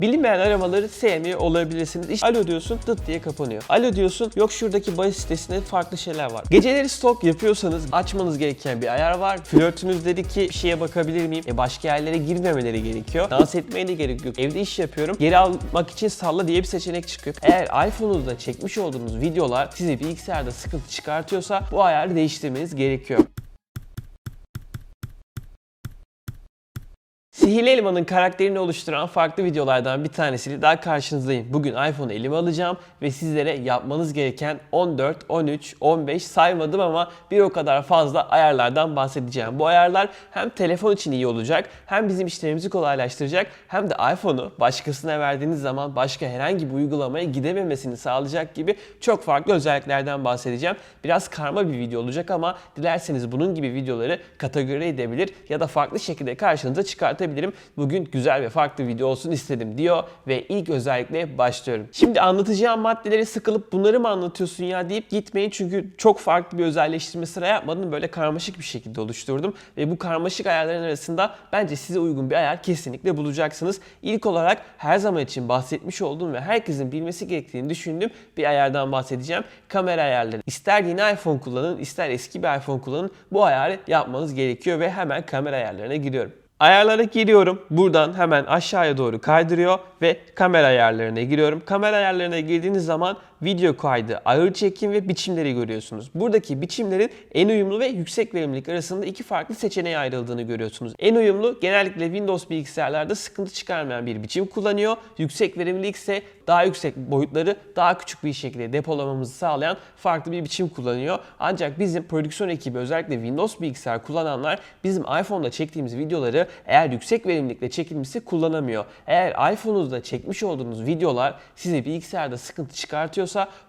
Bilinmeyen aramaları sevmiyor olabilirsiniz. İşte alo diyorsun dıt diye kapanıyor. Alo diyorsun yok şuradaki bahis sitesinde farklı şeyler var. Geceleri stok yapıyorsanız açmanız gereken bir ayar var. Flörtünüz dedi ki bir şeye bakabilir miyim? E başka yerlere girmemeleri gerekiyor. Dans etmeye de gerek yok. Evde iş yapıyorum. Geri almak için salla diye bir seçenek çıkıyor. Eğer iPhone'unuzda çekmiş olduğunuz videolar sizi bilgisayarda sıkıntı çıkartıyorsa bu ayarı değiştirmeniz gerekiyor. Sihirli Elma'nın karakterini oluşturan farklı videolardan bir tanesiyle daha karşınızdayım. Bugün iPhone'u elime alacağım ve sizlere yapmanız gereken 14, 13, 15 saymadım ama bir o kadar fazla ayarlardan bahsedeceğim. Bu ayarlar hem telefon için iyi olacak, hem bizim işlerimizi kolaylaştıracak, hem de iPhone'u başkasına verdiğiniz zaman başka herhangi bir uygulamaya gidememesini sağlayacak gibi çok farklı özelliklerden bahsedeceğim. Biraz karma bir video olacak ama dilerseniz bunun gibi videoları kategori edebilir ya da farklı şekilde karşınıza çıkartabilirim. Bugün güzel ve farklı video olsun istedim diyor ve ilk özellikle başlıyorum. Şimdi anlatacağım maddeleri sıkılıp bunları mı anlatıyorsun ya deyip gitmeyin çünkü çok farklı bir özelleştirme sıra yapmadım. Böyle karmaşık bir şekilde oluşturdum ve bu karmaşık ayarların arasında bence size uygun bir ayar kesinlikle bulacaksınız. İlk olarak her zaman için bahsetmiş olduğum ve herkesin bilmesi gerektiğini düşündüğüm bir ayardan bahsedeceğim. Kamera ayarları. İster yeni iPhone kullanın, ister eski bir iPhone kullanın bu ayarı yapmanız gerekiyor ve hemen kamera ayarlarına giriyorum. Ayarlara giriyorum. Buradan hemen aşağıya doğru kaydırıyor ve kamera ayarlarına giriyorum. Kamera ayarlarına girdiğiniz zaman video kaydı, ağır çekim ve biçimleri görüyorsunuz. Buradaki biçimlerin en uyumlu ve yüksek verimlilik arasında iki farklı seçeneğe ayrıldığını görüyorsunuz. En uyumlu genellikle Windows bilgisayarlarda sıkıntı çıkarmayan bir biçim kullanıyor. Yüksek verimlilik ise daha yüksek boyutları daha küçük bir şekilde depolamamızı sağlayan farklı bir biçim kullanıyor. Ancak bizim prodüksiyon ekibi özellikle Windows bilgisayar kullananlar bizim iPhone'da çektiğimiz videoları eğer yüksek verimlilikle çekilmişse kullanamıyor. Eğer iPhone'unuzda çekmiş olduğunuz videolar sizi bilgisayarda sıkıntı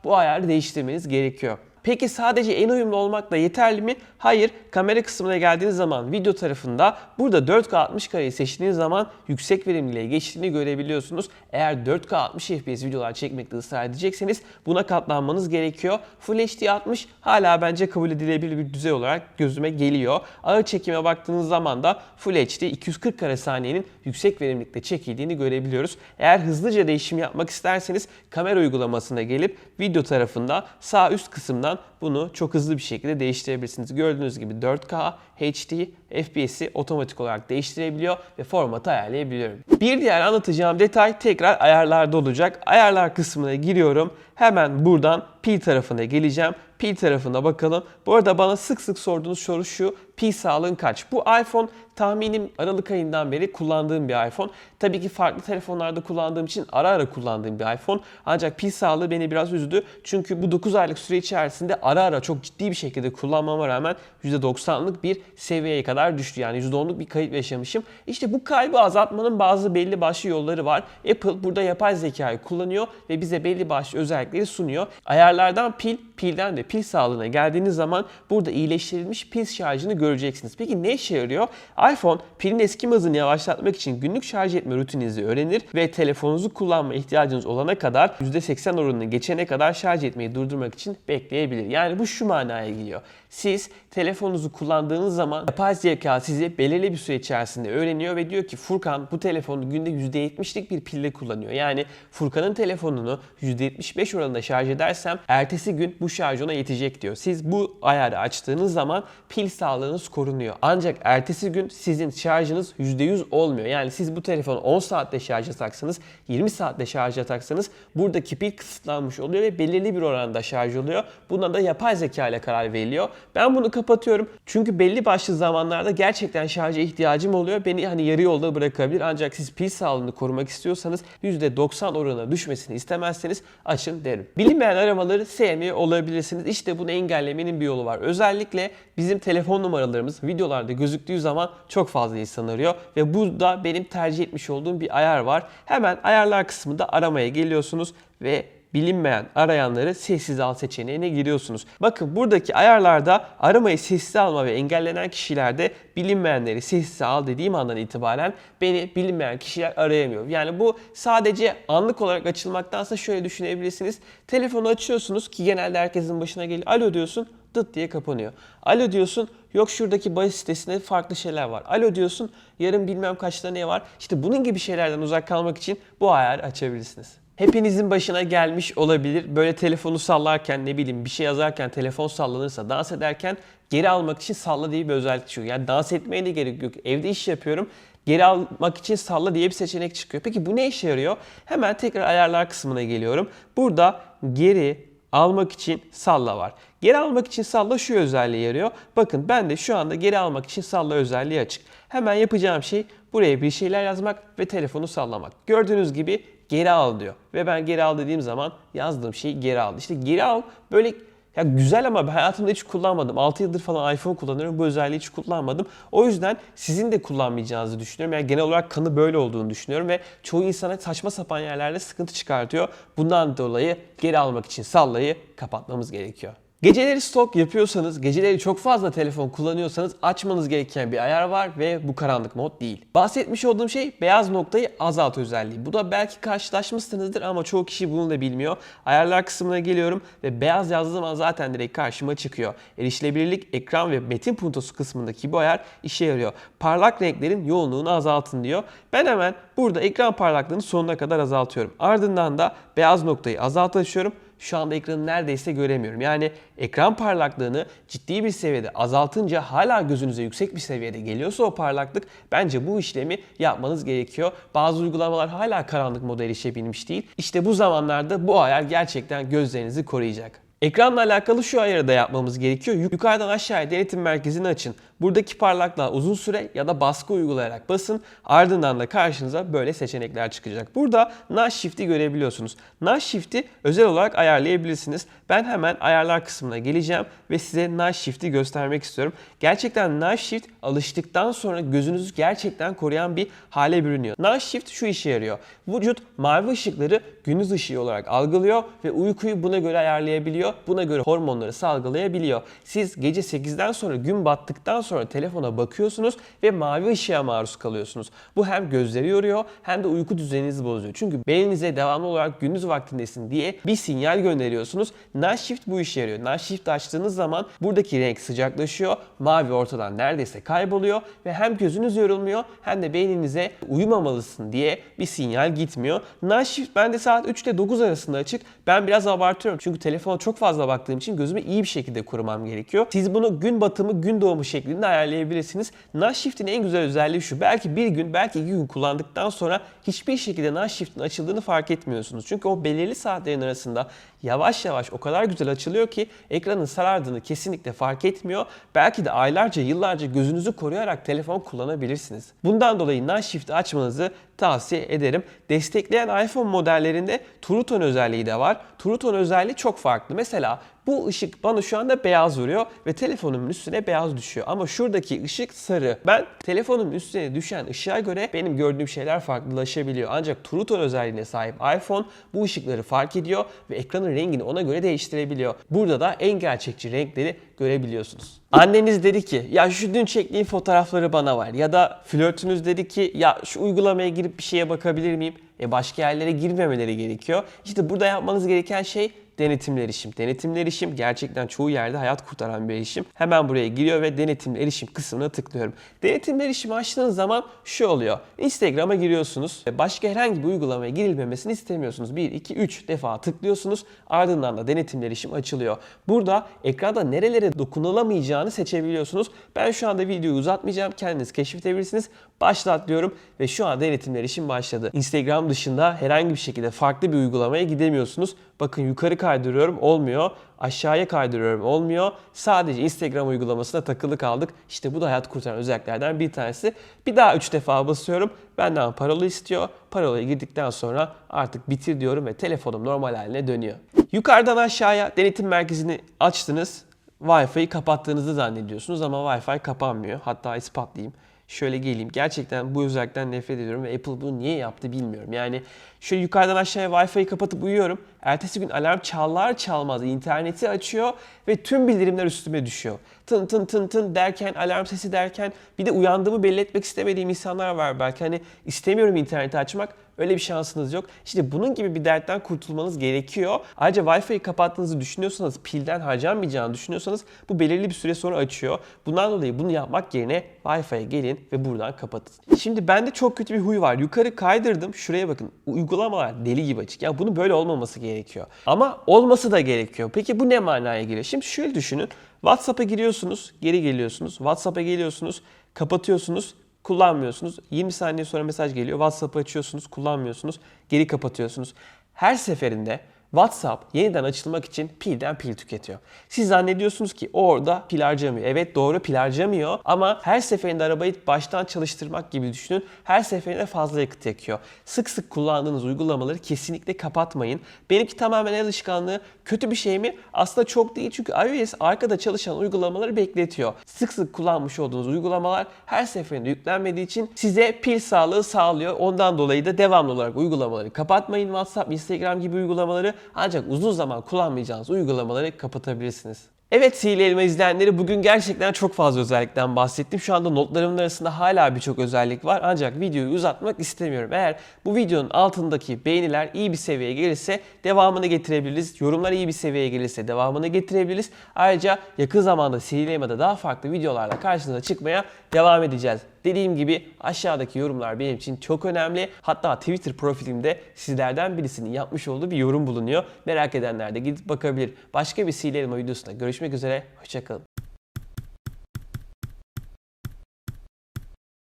bu ayarı değiştirmeniz gerekiyor. Peki sadece en uyumlu olmakla yeterli mi? Hayır. Kamera kısmına geldiğiniz zaman video tarafında burada 4K 60 kareyi seçtiğiniz zaman yüksek verimliliğe geçtiğini görebiliyorsunuz. Eğer 4K 60 FPS videolar çekmekte ısrar edecekseniz buna katlanmanız gerekiyor. Full HD 60 hala bence kabul edilebilir bir düzey olarak gözüme geliyor. Ağır çekime baktığınız zaman da Full HD 240 kare saniyenin yüksek verimlilikte çekildiğini görebiliyoruz. Eğer hızlıca değişim yapmak isterseniz kamera uygulamasına gelip video tarafında sağ üst kısımdan bunu çok hızlı bir şekilde değiştirebilirsiniz. Gördüğünüz gibi 4K, HD, FPS'i otomatik olarak değiştirebiliyor ve formatı ayarlayabiliyorum. Bir diğer anlatacağım detay tekrar ayarlarda olacak. Ayarlar kısmına giriyorum. Hemen buradan pil tarafına geleceğim. Pil tarafına bakalım. Bu arada bana sık sık sorduğunuz soru şu. Pil sağlığın kaç? Bu iPhone tahminim Aralık ayından beri kullandığım bir iPhone. Tabii ki farklı telefonlarda kullandığım için ara ara kullandığım bir iPhone. Ancak pil sağlığı beni biraz üzdü. Çünkü bu 9 aylık süre içerisinde ara ara çok ciddi bir şekilde kullanmama rağmen %90'lık bir seviyeye kadar düştü. Yani %10'luk bir kayıp yaşamışım. İşte bu kaybı azaltmanın bazı belli başlı yolları var. Apple burada yapay zekayı kullanıyor ve bize belli başlı özellikleri sunuyor. Ayarlardan pil, pilden de pil sağlığına geldiğiniz zaman burada iyileştirilmiş pil şarjını göreceksiniz. Peki ne işe yarıyor? iPhone pilin eskime hızını yavaşlatmak için günlük şarj etme rutininizi öğrenir ve telefonunuzu kullanma ihtiyacınız olana kadar %80 oranını geçene kadar şarj etmeyi durdurmak için bekleyebilir. Yani bu şu manaya geliyor. Siz telefonunuzu kullandığınız zaman yapay zeka sizi belirli bir süre içerisinde öğreniyor ve diyor ki Furkan bu telefonu günde %70'lik bir pille kullanıyor. Yani Furkan'ın telefonunu %75 oranında şarj edersem ertesi gün bu şarj ona yetecek diyor. Siz bu ayarı açtığınız zaman pil sağlığınız korunuyor. Ancak ertesi gün sizin şarjınız %100 olmuyor. Yani siz bu telefonu 10 saatte şarja taksanız, 20 saatte şarja taksanız buradaki pil kısıtlanmış oluyor ve belirli bir oranda şarj oluyor. Buna da yapay zeka ile karar veriliyor. Ben bunu kapatıyorum. Çünkü belli başlı zamanlarda gerçekten şarja ihtiyacım oluyor. Beni hani yarı yolda bırakabilir. Ancak siz pil sağlığını korumak istiyorsanız %90 oranına düşmesini istemezseniz açın derim. Bilinmeyen aramaları sevmiyor olabilirsiniz. İşte bunu engellemenin bir yolu var. Özellikle bizim telefon numaralarımız videolarda gözüktüğü zaman çok fazla insan arıyor ve burada benim tercih etmiş olduğum bir ayar var. Hemen ayarlar kısmında aramaya geliyorsunuz ve bilinmeyen arayanları sessiz al seçeneğine giriyorsunuz. Bakın buradaki ayarlarda aramayı sessiz alma ve engellenen kişilerde bilinmeyenleri sessiz al dediğim andan itibaren beni bilinmeyen kişiler arayamıyor. Yani bu sadece anlık olarak açılmaktansa şöyle düşünebilirsiniz. Telefonu açıyorsunuz ki genelde herkesin başına geliyor. Alo diyorsun dıt diye kapanıyor. Alo diyorsun yok şuradaki bahis sitesinde farklı şeyler var. Alo diyorsun yarın bilmem kaçta ne var. İşte bunun gibi şeylerden uzak kalmak için bu ayarı açabilirsiniz. Hepinizin başına gelmiş olabilir. Böyle telefonu sallarken ne bileyim bir şey yazarken telefon sallanırsa dans ederken geri almak için salla diye bir özellik çıkıyor. Yani dans etmeye de gerek yok. Evde iş yapıyorum. Geri almak için salla diye bir seçenek çıkıyor. Peki bu ne işe yarıyor? Hemen tekrar ayarlar kısmına geliyorum. Burada geri almak için salla var. Geri almak için salla şu özelliği yarıyor. Bakın ben de şu anda geri almak için salla özelliği açık. Hemen yapacağım şey buraya bir şeyler yazmak ve telefonu sallamak. Gördüğünüz gibi geri al diyor. Ve ben geri al dediğim zaman yazdığım şeyi geri al. İşte geri al böyle ya güzel ama ben hayatımda hiç kullanmadım. 6 yıldır falan iPhone kullanıyorum. Bu özelliği hiç kullanmadım. O yüzden sizin de kullanmayacağınızı düşünüyorum. Yani genel olarak kanı böyle olduğunu düşünüyorum ve çoğu insana saçma sapan yerlerde sıkıntı çıkartıyor. Bundan dolayı geri almak için sallayı kapatmamız gerekiyor. Geceleri stok yapıyorsanız, geceleri çok fazla telefon kullanıyorsanız açmanız gereken bir ayar var ve bu karanlık mod değil. Bahsetmiş olduğum şey beyaz noktayı azalt özelliği. Bu da belki karşılaşmışsınızdır ama çoğu kişi bunu da bilmiyor. Ayarlar kısmına geliyorum ve beyaz yazdığım zaman zaten direkt karşıma çıkıyor. Erişilebilirlik, ekran ve metin puntosu kısmındaki bu ayar işe yarıyor. Parlak renklerin yoğunluğunu azaltın diyor. Ben hemen burada ekran parlaklığını sonuna kadar azaltıyorum. Ardından da beyaz noktayı azalt açıyorum şu anda ekranı neredeyse göremiyorum. Yani ekran parlaklığını ciddi bir seviyede azaltınca hala gözünüze yüksek bir seviyede geliyorsa o parlaklık bence bu işlemi yapmanız gerekiyor. Bazı uygulamalar hala karanlık moda erişebilmiş değil. İşte bu zamanlarda bu ayar gerçekten gözlerinizi koruyacak. Ekranla alakalı şu ayarı da yapmamız gerekiyor. Yukarıdan aşağıya denetim merkezini açın. Buradaki parlaklığa uzun süre ya da baskı uygulayarak basın. Ardından da karşınıza böyle seçenekler çıkacak. Burada Nudge Shift'i görebiliyorsunuz. Nudge Shift'i özel olarak ayarlayabilirsiniz. Ben hemen ayarlar kısmına geleceğim ve size Nudge Shift'i göstermek istiyorum. Gerçekten Nudge Shift alıştıktan sonra gözünüzü gerçekten koruyan bir hale bürünüyor. Nudge Shift şu işe yarıyor. Vücut mavi ışıkları gündüz ışığı olarak algılıyor ve uykuyu buna göre ayarlayabiliyor. Buna göre hormonları salgılayabiliyor. Siz gece 8'den sonra gün battıktan sonra telefona bakıyorsunuz ve mavi ışığa maruz kalıyorsunuz. Bu hem gözleri yoruyor hem de uyku düzeninizi bozuyor. Çünkü beyninize devamlı olarak gündüz vaktindesin diye bir sinyal gönderiyorsunuz. Night Shift bu işe yarıyor. Night Shift açtığınız zaman buradaki renk sıcaklaşıyor. Mavi ortadan neredeyse kayboluyor ve hem gözünüz yorulmuyor hem de beyninize uyumamalısın diye bir sinyal gitmiyor. Night Shift bende saat 3 ile 9 arasında açık. Ben biraz abartıyorum çünkü telefona çok fazla baktığım için gözümü iyi bir şekilde korumam gerekiyor. Siz bunu gün batımı, gün doğumu şeklinde ayarlayabilirsiniz. Night Shift'in en güzel özelliği şu. Belki bir gün, belki iki gün kullandıktan sonra hiçbir şekilde Night Shift'in açıldığını fark etmiyorsunuz. Çünkü o belirli saatlerin arasında yavaş yavaş o kadar güzel açılıyor ki ekranın sarardığını kesinlikle fark etmiyor. Belki de aylarca, yıllarca gözünüzü koruyarak telefon kullanabilirsiniz. Bundan dolayı Night Shift'i açmanızı tavsiye ederim. Destekleyen iPhone modellerinde True Tone özelliği de var. True Tone özelliği çok farklı. Mesela bu ışık bana şu anda beyaz vuruyor ve telefonumun üstüne beyaz düşüyor. Ama şuradaki ışık sarı. Ben telefonumun üstüne düşen ışığa göre benim gördüğüm şeyler farklılaşabiliyor. Ancak True Tone özelliğine sahip iPhone bu ışıkları fark ediyor ve ekranın rengini ona göre değiştirebiliyor. Burada da en gerçekçi renkleri görebiliyorsunuz. Anneniz dedi ki ya şu dün çektiğin fotoğrafları bana ver ya da flörtünüz dedi ki ya şu uygulamaya girip bir şeye bakabilir miyim? E başka yerlere girmemeleri gerekiyor. İşte burada yapmanız gereken şey denetimli erişim. Denetimli erişim gerçekten çoğu yerde hayat kurtaran bir erişim. Hemen buraya giriyor ve denetimli erişim kısmına tıklıyorum. Denetimli erişimi açtığınız zaman şu oluyor. Instagram'a giriyorsunuz. Başka herhangi bir uygulamaya girilmemesini istemiyorsunuz. 1, 2, 3 defa tıklıyorsunuz. Ardından da denetimli erişim açılıyor. Burada ekranda nerelere dokunulamayacağını seçebiliyorsunuz. Ben şu anda videoyu uzatmayacağım. Kendiniz keşfedebilirsiniz. Başlat diyorum ve şu an denetimli erişim başladı. Instagram dışında herhangi bir şekilde farklı bir uygulamaya gidemiyorsunuz. Bakın yukarı kaydırıyorum olmuyor. Aşağıya kaydırıyorum olmuyor. Sadece Instagram uygulamasına takılı kaldık. İşte bu da hayat kurtaran özelliklerden bir tanesi. Bir daha 3 defa basıyorum. Benden parola istiyor. Parolaya girdikten sonra artık bitir diyorum ve telefonum normal haline dönüyor. Yukarıdan aşağıya denetim merkezini açtınız. Wi-Fi'yi kapattığınızı zannediyorsunuz ama Wi-Fi kapanmıyor. Hatta ispatlayayım. Şöyle geleyim. Gerçekten bu özellikten nefret ediyorum ve Apple bunu niye yaptı bilmiyorum. Yani şöyle yukarıdan aşağıya Wi-Fi'yi kapatıp uyuyorum. Ertesi gün alarm çalar çalmaz interneti açıyor ve tüm bildirimler üstüme düşüyor. Tın tın tın tın derken alarm sesi derken bir de uyandığımı belli etmek istemediğim insanlar var belki. Hani istemiyorum interneti açmak Öyle bir şansınız yok. İşte bunun gibi bir dertten kurtulmanız gerekiyor. Ayrıca Wi-Fi'yi kapattığınızı düşünüyorsanız, pilden harcanmayacağını düşünüyorsanız bu belirli bir süre sonra açıyor. Bundan dolayı bunu yapmak yerine Wi-Fi'ye gelin ve buradan kapatın. Şimdi bende çok kötü bir huy var. Yukarı kaydırdım. Şuraya bakın. Uygulamalar deli gibi açık. Ya bunun böyle olmaması gerekiyor. Ama olması da gerekiyor. Peki bu ne manaya geliyor? Şimdi şöyle düşünün. WhatsApp'a giriyorsunuz, geri geliyorsunuz. WhatsApp'a geliyorsunuz, kapatıyorsunuz kullanmıyorsunuz. 20 saniye sonra mesaj geliyor. WhatsApp'ı açıyorsunuz, kullanmıyorsunuz, geri kapatıyorsunuz. Her seferinde WhatsApp yeniden açılmak için pilden pil tüketiyor. Siz zannediyorsunuz ki orada pil harcamıyor. Evet doğru pil harcamıyor ama her seferinde arabayı baştan çalıştırmak gibi düşünün. Her seferinde fazla yakıt yakıyor. Sık sık kullandığınız uygulamaları kesinlikle kapatmayın. Benimki tamamen el alışkanlığı. Kötü bir şey mi? Aslında çok değil çünkü iOS arkada çalışan uygulamaları bekletiyor. Sık sık kullanmış olduğunuz uygulamalar her seferinde yüklenmediği için size pil sağlığı sağlıyor. Ondan dolayı da devamlı olarak uygulamaları kapatmayın. WhatsApp, Instagram gibi uygulamaları ancak uzun zaman kullanmayacağınız uygulamaları kapatabilirsiniz. Evet Sihirli Elma izleyenleri bugün gerçekten çok fazla özellikten bahsettim. Şu anda notlarımın arasında hala birçok özellik var ancak videoyu uzatmak istemiyorum. Eğer bu videonun altındaki beğeniler iyi bir seviyeye gelirse devamını getirebiliriz. Yorumlar iyi bir seviyeye gelirse devamını getirebiliriz. Ayrıca yakın zamanda Sihirli Elma'da daha farklı videolarla karşınıza çıkmaya devam edeceğiz. Dediğim gibi aşağıdaki yorumlar benim için çok önemli. Hatta Twitter profilimde sizlerden birisinin yapmış olduğu bir yorum bulunuyor. Merak edenler de gidip bakabilir. Başka bir Sihirli Elma videosunda görüşmek üzere. Hoşçakalın.